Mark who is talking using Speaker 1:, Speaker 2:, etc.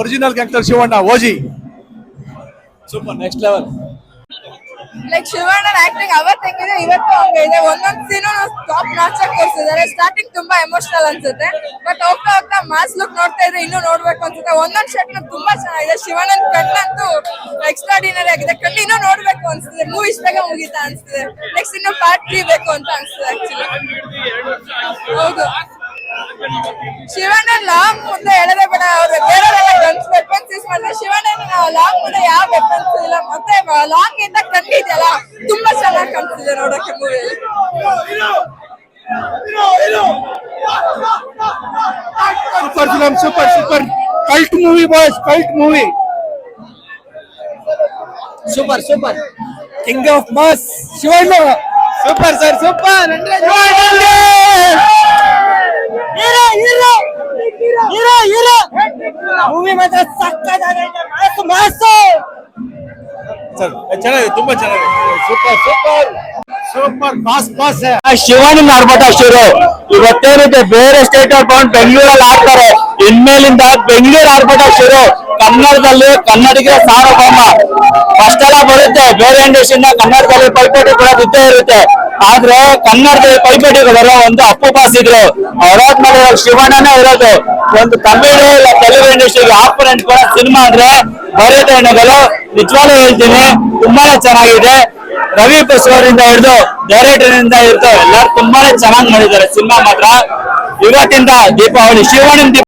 Speaker 1: Original gangster Shivanna OG. Super next level
Speaker 2: like ಶಿವಣ್ಣನ acting ಅವತ್ ಹೆಂಗಿದೆ ಇವತ್ತು ಹಂಗೆ ಇದೆ. ಒಂದೊಂದ್ ಸೀನು ಟಾಪ್ ನಾಚ್ ಆಗಿ ತೋರಿಸಿದ್ದಾರೆ. ಸ್ಟಾರ್ಟಿಂಗ್ ತುಂಬಾ ಎಮೋಷನಲ್ ಅನ್ಸುತ್ತೆ. ಬಟ್ ಹೋಗ್ತಾ ಹೋಗ್ತಾ ಮಾಸ್ ಲುಕ್ ನೋಡ್ತಾ ಇದ್ರೆ ಇನ್ನೂ ನೋಡ್ಬೇಕು ಅನ್ಸುತ್ತೆ. ಒಂದೊಂದ್ ಶರ್ಟ್ ತುಂಬಾ ಚೆನ್ನಾಗಿದೆ. ಶಿವಣ್ಣನ್ ಕಣ್ಣಂತೂ ಎಕ್ಸ್ಟ್ರಾಡಿನರಿ ಆಗಿದೆ. ಕಣ್ಣು ಇನ್ನೂ ನೋಡ್ಬೇಕು ಅನ್ಸುತ್ತೆ. ಮೂವಿ ಇಷ್ಟಾಗ ಮುಗೀತಾ ಅನ್ಸುತ್ತೆ. ನೆಕ್ಸ್ಟ್ ಇನ್ನು ಪಾರ್ಟ್ ತ್ರೀ ಬೇಕು ಅಂತ ಅನ್ಸುತ್ತೆ ಆಕ್ಚುಲಿ ಹೌದು. ಶಿವಣ್ಣ ಲಾಂಗ್ ಮುಂದೆ ಲಾಂಗ್ ಮುಂದೆ ಯಾವ ವೆಪನ್ಸ್ ಇಲ್ಲ ಮತ್ತೆ ಲಾಂಗ್ ಇಂದ ಕಟ್ಟಿದ್ಯಲ್ಲ ತುಂಬಾ ಚೆನ್ನಾಗಿ ಕಾಣಿಸ್ತಿದೆ ನೋಡಕ್ಕೆ ಮೂವಿಯಲ್ಲಿ
Speaker 1: super film super super cult movie boys cult movie
Speaker 3: super super
Speaker 1: king of mass Shivanna. Super sir super hero hero. Hero hero.
Speaker 3: Movie ಮಾತ್ರ ಸಕ್ಕತ್ತಾಗೈತೆ. ಮಾಸು ಮಾಸು
Speaker 1: ಸರ್ ಚೆನ್ನಾಗಿದೆ ತುಂಬಾ ಚೆನ್ನಾಗಿದೆ. Super super. ಸೂಪರ್
Speaker 4: ಶಿವಾನಂದ ಆರ್ಭಟ ಶುರು. ಇವತ್ತೇನಿದೆ ಬೇರೆ ಸ್ಟೇಟ್ ಅವ್ರು ತಗೊಂಡು ಬೆಂಗಳೂರಲ್ಲಿ ಆಡ್ತಾರೆ. ಇನ್ಮೇಲಿಂದ ಬೆಂಗಳೂರು ಆರ್ಭಟ ಶುರು. ಕನ್ನಡದಲ್ಲಿ ಕನ್ನಡಿಗರ ಸಾರ್ವಭೌಮ. ಫಸ್ಟ್ ಎಲ್ಲ ಬರುತ್ತೆ. ಬೇರೆ ಇಂಡಸ್ಟ್ರಿಯಿಂದ ಕನ್ನಡದಲ್ಲಿ ಪೈಪೋಟಿ ಕೂಡ ಇದ್ದೇ ಇರುತ್ತೆ. ಆದ್ರೆ ಕನ್ನಡದ ಪೈಪೋಟಿಗೆ ಬರೋ ಒಂದು ಅಪ್ಪು ಪಾಸ್ ಇದ್ರು ಶಿವಣ್ಣನೇ ಇರೋದು. ಒಂದು ತಮಿಳು ಇಲ್ಲ, ತೆಲುಗು ಇಂಡಸ್ಟ್ರಿಗೆ ಆಪೋನೆಂಟ್ ಕೂಡ ಸಿನಿಮಾ ಅಂದ್ರೆ ಬರೆಯೋದು ಹೆಣ್ಣುಗಳು ನಿಜವಾಗ್ಲೂ ಹೇಳ್ತೀನಿ, ತುಂಬಾನೇ ಚೆನ್ನಾಗಿದೆ. ರವಿ ಪಶುವರಿಂದ ಹಿಡಿದು ಡೈರೆಕ್ಟರ್ ಇಂದ ಹಿಡಿದು ಎಲ್ಲರೂ ತುಂಬಾನೇ ಚೆನ್ನಾಗಿ ಮಾಡಿದ್ದಾರೆ. ಸಿನಿಮಾ ಮಾತ್ರ. ಇವತ್ತಿಂದ ದೀಪಾವಳಿ, ಶಿವಣ್ಣನ ದೀಪ